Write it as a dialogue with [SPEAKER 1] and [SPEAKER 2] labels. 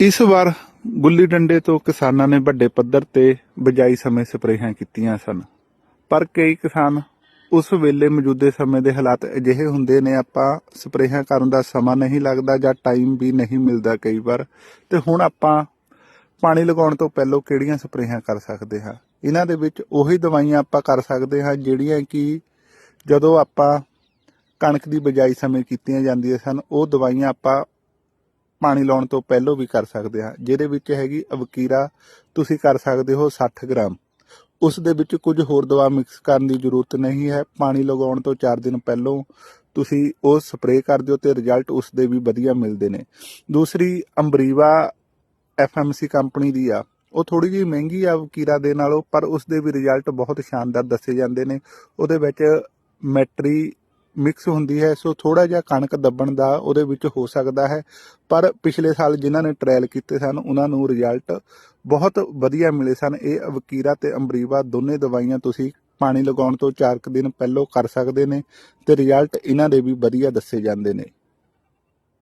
[SPEAKER 1] ਇਸ ਵਾਰ ਗੁੱਲੀ ਡੰਡੇ ਤੋਂ ਕਿਸਾਨਾਂ ਨੇ ਵੱਡੇ ਪੱਧਰ ਤੇ ਬਜਾਈ ਸਮੇਂ ਸਪਰੇਹਾਂ ਕੀਤੀਆਂ ਸਨ। ਪਰ ਕਈ ਕਿਸਾਨ ਉਸ ਵੇਲੇ ਮੌਜੂਦੇ ਸਮੇਂ ਦੇ ਹਾਲਾਤ ਅਜਿਹੇ ਹੁੰਦੇ ਨੇ, ਆਪਾਂ ਸਪਰੇਹਾਂ ਕਰਨ ਦਾ ਸਮਾਂ ਨਹੀਂ ਲੱਗਦਾ ਜਾਂ ਟਾਈਮ ਵੀ ਨਹੀਂ ਮਿਲਦਾ ਕਈ ਵਾਰ। ਤੇ ਹੁਣ ਆਪਾਂ ਪਾਣੀ ਲਗਾਉਣ ਤੋਂ ਪਹਿਲਾਂ ਕਿਹੜੀਆਂ ਸਪਰੇਹਾਂ ਕਰ ਸਕਦੇ ਹਾਂ? ਇਹਨਾਂ ਦੇ ਵਿੱਚ ਉਹੀ ਦਵਾਈਆਂ ਆਪਾਂ ਕਰ ਸਕਦੇ ਹਾਂ ਜਿਹੜੀਆਂ ਕਿ ਜਦੋਂ ਆਪਾਂ ਕਣਕ ਦੀ ਬਿਜਾਈ ਸਮੇਂ ਕੀਤੀਆਂ ਜਾਂਦੀਆਂ ਸਨ, ਉਹ ਦਵਾਈਆਂ ਆਪਾਂ ਪਾਣੀ ਲਾਉਣ ਤੋਂ ਪਹਿਲਾਂ ਵੀ ਕਰ ਸਕਦੇ ਹਾਂ। ਜਿਹਦੇ ਵਿੱਚ ਹੈਗੀ ਅਵਕੀਰਾ, ਤੁਸੀਂ ਕਰ ਸਕਦੇ ਹੋ 60 ਗ੍ਰਾਮ। ਉਸ ਦੇ ਵਿੱਚ ਕੁਝ ਹੋਰ ਦਵਾ ਮਿਕਸ ਕਰਨ ਦੀ ਜ਼ਰੂਰਤ ਨਹੀਂ ਹੈ। ਪਾਣੀ ਲਗਾਉਣ ਤੋਂ 4 ਦਿਨ ਪਹਿਲਾਂ ਤੁਸੀਂ ਉਹ ਸਪਰੇਅ ਕਰ ਦਿਓ ਤੇ ਰਿਜ਼ਲਟ ਉਸ ਦੇ ਵੀ ਵਧੀਆ ਮਿਲਦੇ ਨੇ। ਦੂਸਰੀ, ਅੰਬਰੀਵਾ ਐਫਐਮਸੀ ਕੰਪਨੀ ਦੀ ਆ। ਉਹ ਥੋੜੀ ਜਿਹੀ ਮਹਿੰਗੀ ਆ ਵਕੀਰਾ ਦੇ ਨਾਲੋਂ, ਪਰ ਉਸ ਦੇ ਵੀ ਰਿਜ਼ਲਟ ਬਹੁਤ ਸ਼ਾਨਦਾਰ ਦੱਸੇ ਜਾਂਦੇ ਨੇ। ਉਹਦੇ ਵਿੱਚ ਮੈਟਰੀ ਮਿਕਸ ਹੁੰਦੀ ਹੈ, ਸੋ ਥੋੜਾ ਜਿਹਾ ਕਣਕ ਦੱਬਣ ਦਾ ਉਹਦੇ ਵਿੱਚ ਹੋ ਸਕਦਾ ਹੈ। ਪਰ ਪਿਛਲੇ ਸਾਲ ਜਿਨ੍ਹਾਂ ਨੇ ਟ੍ਰਾਇਲ ਕੀਤੇ ਸਨ, ਉਹਨਾਂ ਨੂੰ ਰਿਜ਼ਲਟ ਬਹੁਤ ਵਧੀਆ ਮਿਲੇ ਸਨ। ਇਹ ਵਕੀਰਾ ਤੇ ਅੰਬਰੀਵਾ ਦੋਨੇ ਦਵਾਈਆਂ ਤੁਸੀਂ ਪਾਣੀ ਲਗਾਉਣ ਤੋਂ 4 ਦਿਨ ਪਹਿਲਾਂ ਕਰ ਸਕਦੇ ਨੇ ਤੇ ਰਿਜ਼ਲਟ ਇਹਨਾਂ ਦੇ ਵੀ ਵਧੀਆ ਦੱਸੇ ਜਾਂਦੇ ਨੇ।